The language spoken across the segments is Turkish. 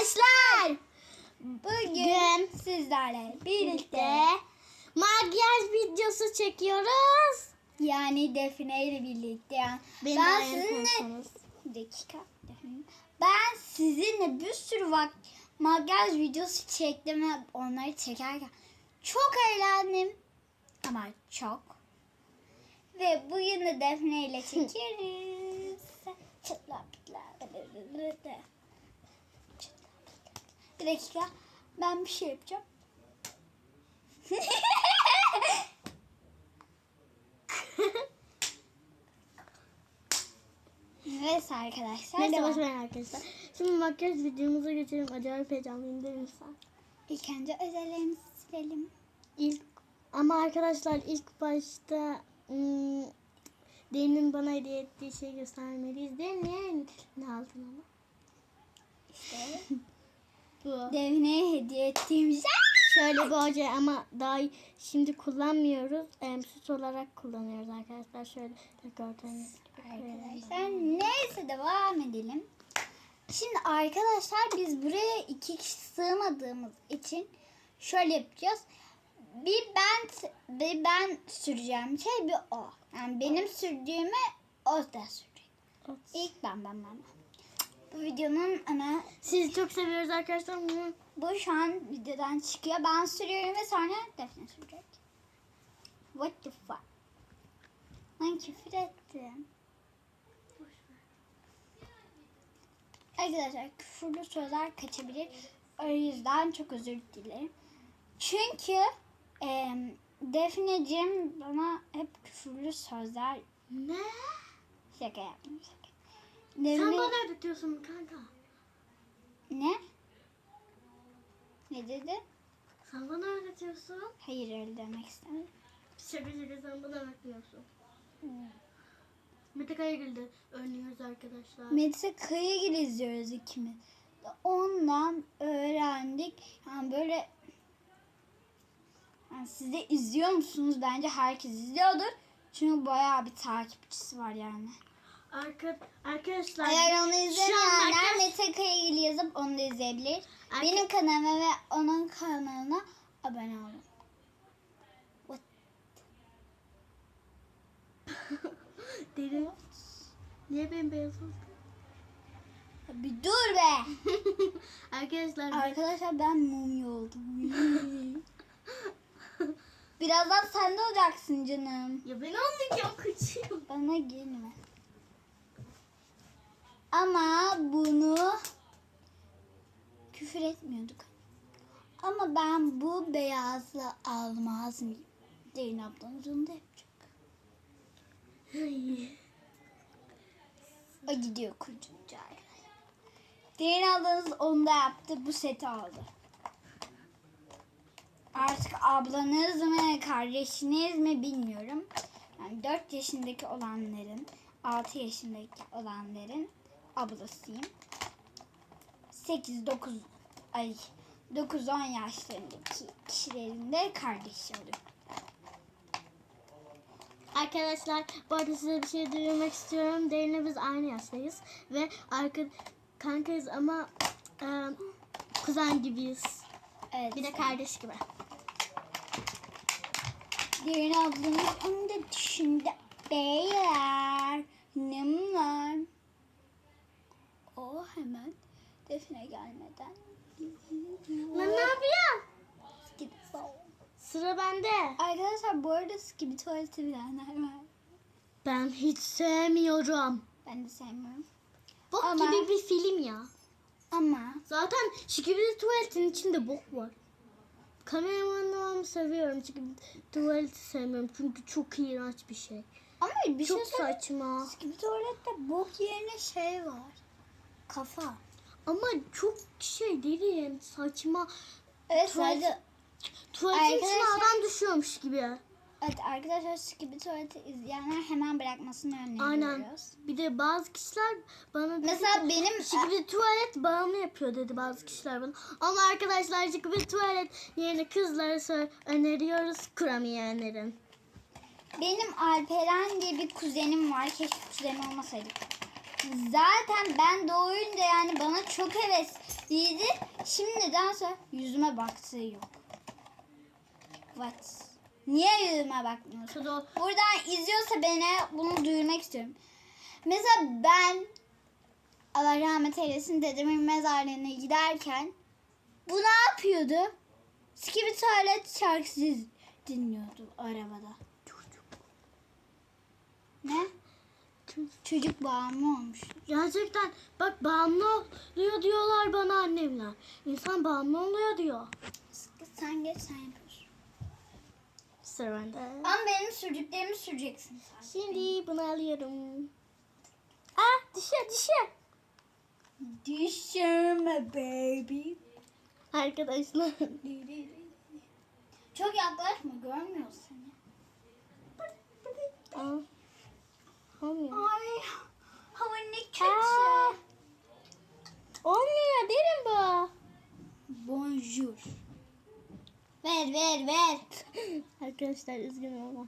arkadaşlar. Bugün Sizlerle birlikte makyaj videosu çekiyoruz. yani Defne ile birlikte yani Beni ben sizinle. Bir dakika ben sizinle bir sürü vak makyaj videosu çektim ve onları çekerken çok eğlendim ama çok ve bugün de Defne ile çekeriz. Çıtla pıtla. Bir dakika ben bir şey yapacağım. Evet arkadaşlar. Neyse boş verin arkadaşlar. Şimdi makyaj videomuza geçelim. Acayip heyecanlıyım değil mi sen? İlk önce özellerimizi silelim. İlk ama arkadaşlar ilk başta hmm, Deni'nin bana hediye ettiği şeyi göstermeliyiz mi? Ne aldın ama? İşte Bu. Defne'ye hediye ettiğim şey. Şöyle bir oje ama daha şimdi kullanmıyoruz. Em, süs olarak kullanıyoruz arkadaşlar. Şöyle gördüğünüz gibi. Arkadaşlar neyse devam edelim. Şimdi arkadaşlar biz buraya iki kişi sığmadığımız için şöyle yapacağız. Bir ben bir ben süreceğim şey bir o. Yani benim sürdüğümü o da sürecek. İlk ben ben ben. ben. Bu videonun ana Sizi çok seviyoruz arkadaşlar. Bu şu an videodan çıkıyor. Ben sürüyorum ve sonra Defne sürecek. What the fuck? Ben küfür ettim. Arkadaşlar küfürlü sözler kaçabilir. O yüzden çok özür dilerim. Çünkü e, Defneciğim bana hep küfürlü sözler Ne? şaka yaptım. Şaka. Sen bana ödetiyorsun kanka. Ne? Ne dedi? Sen bana ödetiyorsun. Hayır öyle demek istemedim. Şaka şaka sen bana bakmıyorsun. Mete Kayagül'de oynuyoruz arkadaşlar. Medise Kayagil izliyoruz ikimiz. Ondan öğrendik. Yani böyle yani siz de izliyor musunuz? Bence herkes izliyordur. Çünkü bayağı bir takipçisi var yani. Arka, arkadaşlar Eğer onu izlemeyenler Mete Kayagil yazıp onu da izleyebilir. Arka- Benim kanalıma ve onun kanalına abone olun. What? Deli. Niye bembeyaz oldu? Bir dur be. arkadaşlar Arkadaşlar ben mumya oldum. Birazdan sen de olacaksın canım. ya ben olmayacağım kaçıyorum. Bana gelme. Ama bunu küfür etmiyorduk. Ama ben bu beyazı almaz mıyım? Derin ablanız onu da yapacak. O gidiyor kurcunca arkadaşlar. Ablanız onu da yaptı. Bu seti aldı. Artık ablanız mı kardeşiniz mi bilmiyorum. Yani 4 yaşındaki olanların 6 yaşındaki olanların ablasıyım. 8 9 ay 9 10 yaşlarındaki kişilerin de kardeşi oluyor. Arkadaşlar bu arada size bir şey duyurmak istiyorum. Derin'le biz aynı yaştayız. Ve arka kankayız ama e, kuzen gibiyiz. Evet. Bir de kardeş gibi. Derin ablanız onu da düşündü. Beyler. O hemen define gelmeden. Lan ne yapıyorsun? Skip ball. Sıra bende. Arkadaşlar bu arada skip tuvaleti bilenler var. Ben hiç sevmiyorum. Ben de sevmiyorum. Bok Ama- gibi bir film ya. Ama Zaten Şikibidi tuvaletin içinde bok var. Kameramanımı seviyorum. Çünkü tuvaleti sevmiyorum. Çünkü çok iğrenç bir şey. ama bir çok şey söyleyeyim. saçma. Skip tuvalette bok yerine şey var. Kafa. Ama çok şey derin. Saçma. Evet Tuvalet- sadece Tuvaletin içine adam düşüyormuş gibi. Evet arkadaşlar skip tuvaleti izleyenler hemen bırakmasını öneriyoruz. Aynen. Bir de bazı kişiler bana dedi Mesela ki, benim Şikibidi tuvalet bağımlı yapıyor dedi bazı kişiler bana. Ama arkadaşlar şikibidi tuvalet yerine kızlara öneriyoruz kuramayanların. Benim Alperen diye bir kuzenim var. Keşke kuzenim olmasaydı. Zaten ben doğuyunca yani bana çok hevesliydi. Şimdiden sonra yüzüme baktığı yok. What? Niye yüzüme bakmıyorsun? Buradan izliyorsa beni bunu duyurmak istiyorum. Mesela ben Allah rahmet eylesin dedemin mezarlığına giderken bu ne yapıyordu? Skibidi tuvalet şarkısı dinliyordu arabada. Ne? Çocuk bağımlı olmuş. Gerçekten bak bağımlı oluyor diyorlar bana annemler. İnsan bağımlı oluyor diyor. Sen geç sen yapıyorsun. Sıra bende. Ama benim sürdüklerimi süreceksin sen. Şimdi bunu alıyorum. Ah dişe dişe. Düşürme baby. Arkadaşlar. Çok yaklaşma görmüyor seni. Aa. Olmuyor. Ay hava ne kötü. Olmuyor derim bu. Bonjour. Ver ver ver. Arkadaşlar üzgünüm ama.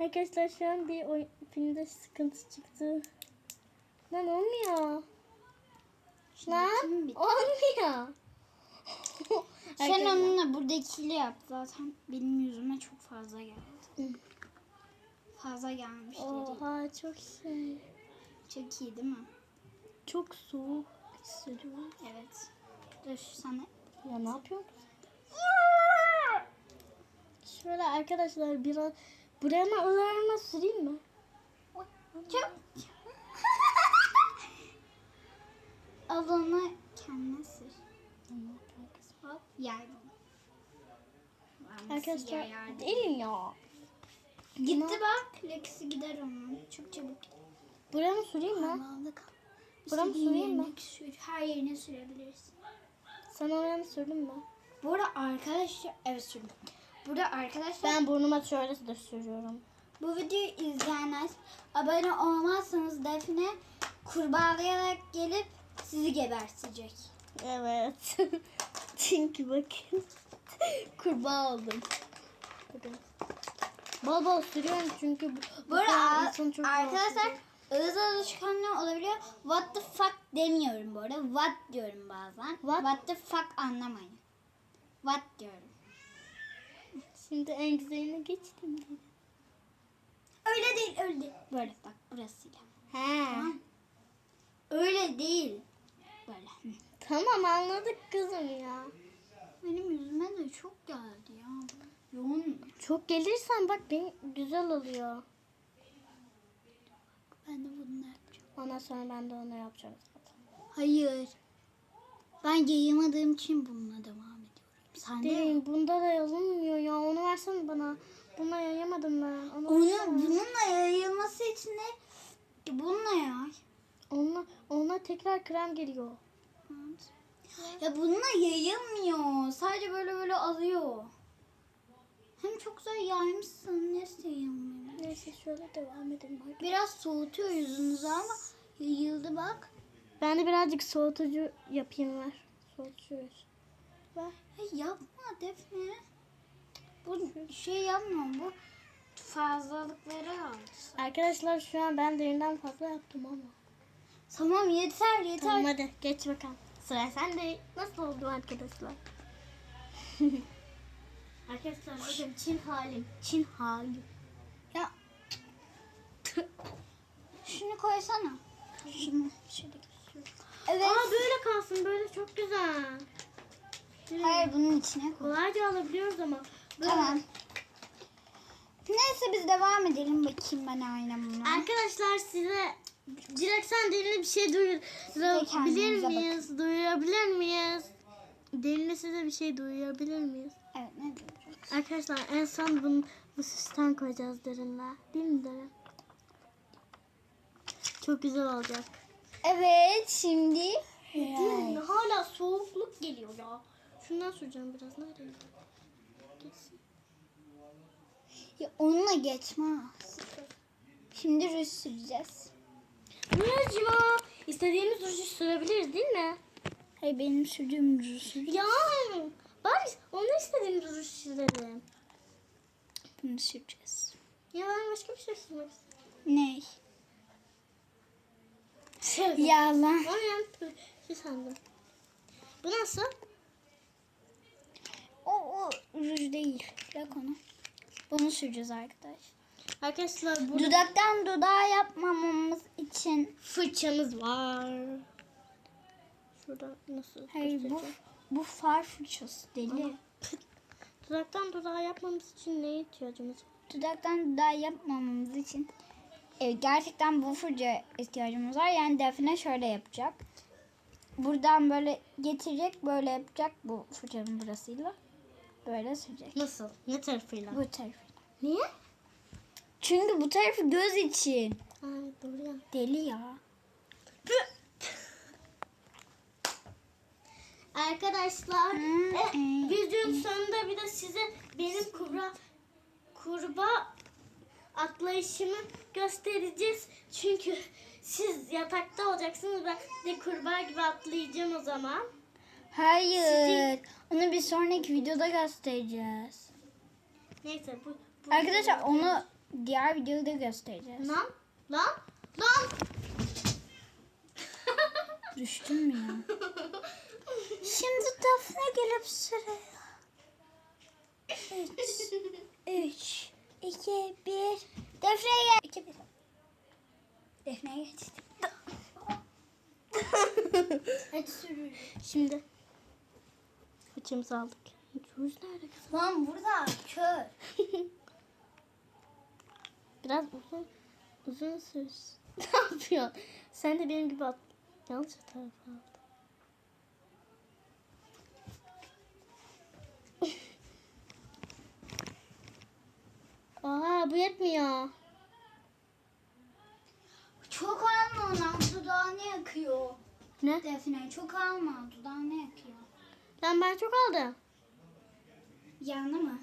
Arkadaşlar şu an bir oyun filmde sıkıntı çıktı. Lan olmuyor. Lan olmuyor. Sen onunla buradakiyle yap zaten. Benim yüzüme çok fazla geldi. Fazla gelmiş dedi. Oha çok şey. Çok iyi değil mi? Çok soğuk hissediyorum. Evet. Dur sana. Ya ne yapıyorsun? Şöyle arkadaşlar biraz buraya mı ılarına süreyim mi? Çok. Al onu kendine sür. Hop yer bunu. Ben Arkadaşlar yardım- değil ya. Gitti bak. Lekisi gider onun. Çok çabuk. Buraya mı süreyim mi? Buramı İstediğin süreyim mi? sür. Her yerine sürebilirsin. Sen oraya mı sürdün mü? Bu arada arkadaşlar... Evet sürdüm. Burada arkadaşlar Ben burnuma şöyle de sürüyorum. bu videoyu izleyenler abone olmazsanız Defne kurbağalayarak gelip sizi gebertecek. Evet. Çünkü bakın. Kurbağa oldum. Bakın. Bol bol sürüyorum çünkü bu, Bu arada çok arkadaşlar ağız alışkanlığı olabiliyor. What the fuck demiyorum bu arada. What diyorum bazen. What? the fuck anlamayın. What diyorum. Şimdi en güzeline geçtim. Öyle değil öyle değil. Böyle bak burasıyla. He. Tamam. Öyle değil. Böyle. Tamam anladık kızım ya. Benim yüzüme de çok geldi ya. Yoğun. Çok gelirsen bak benim güzel oluyor. Ben de bunu yapacağım. Ondan sonra ben de onu yapacağım zaten. Hayır. Ben yayamadığım için bununla devam ediyorum. Sen de Değil, bunda da yazılmıyor ya. Onu versene bana. Buna yayamadım ben. Onu, onu versene. bununla yayılması için de bununla yay. Onunla, onunla tekrar krem geliyor. Ya bununla yayılmıyor. Sadece böyle böyle alıyor. Hem çok güzel yaymışsın. Neyse yayılmıyor. Neyse şöyle devam edelim. Hadi. Biraz soğutuyor yüzünüzü ama yayıldı bak. Ben de birazcık soğutucu yapayım ver. Soğutucu ver. Hey, yapma Defne. Bu şey yapma. Bu fazlalıkları al. Arkadaşlar şu an ben derinden fazla yaptım ama. Tamam yeter yeter. Tamam hadi geç bakalım. Sıra sende. Nasıl oldu arkadaşlar? arkadaşlar bakın Çin halim. Çin halim. Ya. Şunu koysana. Şunu şöyle Evet. Aa böyle kalsın böyle çok güzel. Hayır bunun içine koy. Kolayca alabiliyoruz ama. Tamam. Neyse biz devam edelim. Bakayım ben aynamına. Arkadaşlar size direkt sen derine bir şey duyurabilir miyiz? Duyurabilir miyiz? Derine size bir şey duyurabilir miyiz? Evet ne diyeceğim? Arkadaşlar en son bunu, bu süsten koyacağız derinle. Değil mi derin? Çok güzel olacak. Evet şimdi. Değil mi? Hala soğukluk geliyor ya. Şundan süreceğim biraz. Nereye? Geçsin. Ya onunla geçmez. Şimdi ruj süreceğiz. Mu? İstediğimiz ruju sürebiliriz değil mi? Hayır benim sürdüğüm ruj. Ya bari onu istediğimiz ruju sürelim. Bunu süreceğiz. Ya ben başka bir şey sürmek istiyorum. Ne? Şöyle. Yalan. Onu yan şey sandım. Bu nasıl? O, o ruj değil. Bırak onu. Bunu süreceğiz arkadaş. Arkadaşlar burada Dudaktan dudağa yapmamamız için. fırçamız var. Şurada nasıl Hayır bu göstereceğim? Bu far fırçası deli. Dudaktan dudağa yapmamız için neye ihtiyacımız var? Dudaktan dudağa yapmamamız için evet, gerçekten bu fırça ihtiyacımız var. Yani Defne şöyle yapacak. Buradan böyle getirecek, böyle yapacak bu fırçanın burasıyla. Böyle sürecek. Nasıl? Ne tarafıyla? Bu tarafı. Niye? Çünkü bu tarafı göz için. Ay doğru ya. Deli ya. Arkadaşlar e, videonun sonunda bir de size benim kurba kurba atlayışımı göstereceğiz. Çünkü siz yatakta olacaksınız ben de kurbağa gibi atlayacağım o zaman. Hayır. Onu bir sonraki videoda göstereceğiz. Neyse bu, bu Arkadaşlar onu diğer videoda göstereceğiz. Lan lan lan. Düştün mü ya? Şimdi Defne gelip sıraya. Üç, üç, iki, bir. Defne'ye gel. İki, bir. Defne'ye geçti. Hadi. Şimdi fıçımızı aldık. Ruj nerede kızım? Lan burada kör. Biraz uzun uzun sürsün. ne yapıyorsun? Sen de benim gibi at. Yanlış tarafa aldın. Aa bu yetmiyor. Çok alma lan dudağını yakıyor. Ne? Defne çok alma dudağını yakıyor. Lan ben çok aldım. Yandı mı?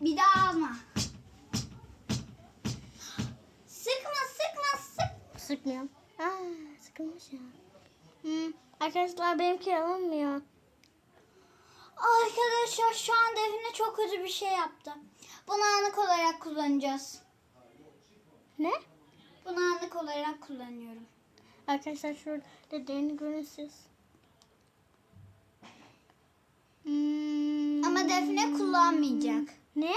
Bir daha alma. Sıkma sıkma sık. Sıkmıyorum. Aa sıkılmış ya. Hmm. Arkadaşlar benimki alınmıyor. Arkadaşlar şu an Defne çok kötü bir şey yaptı. Bunu anlık olarak kullanacağız. Ne? Bunu anlık olarak kullanıyorum. Arkadaşlar şurada derini görün siz. Hmm. Ama Defne kullanmayacak. Ne?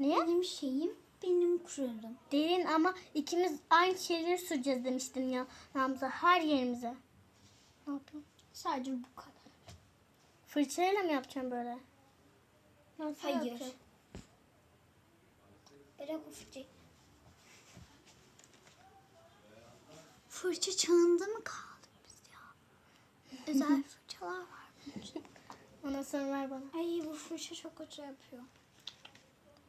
Niye? Benim şeyim benim kurulum. Derin ama ikimiz aynı şeyleri süreceğiz demiştin ya Hamza her yerimize. Ne yapayım? Sadece bu kadar. Fırçayla mı yapacağım böyle? Nasıl Hayır. yapacağım? Bırak o fırçayı. Fırça çağında mı kaldık biz ya? Özel fırçalar var. Ondan sonra ver bana. Ay bu fırça çok kötü yapıyor.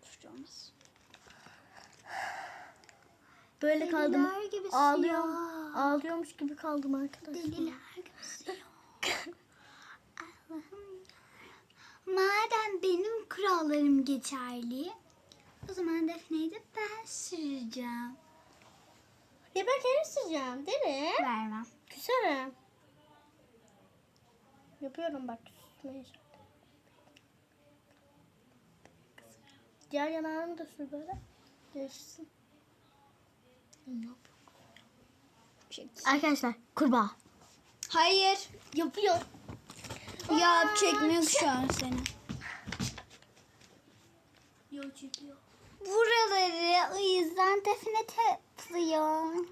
Fırça olmaz. Böyle kaldım. Deliler gibi Ağlıyor. siyah. Ağlıyormuş gibi kaldım arkadaşlar. Deliler gibi siyah. Allah'ım. Madem benim kurallarım geçerli, o zaman Defne'yi de ben süreceğim. Ya ben kendim süreceğim değil mi? Vermem. Küserim. Yapıyorum bak. küsmeye. Diğer yanağını da sür böyle. Değişsin. Arkadaşlar kurbağa. Hayır. Yapıyor. Ya çekmiyor şu an seni. Yok çekiyor. Buraları o yüzden Defne tepliyor.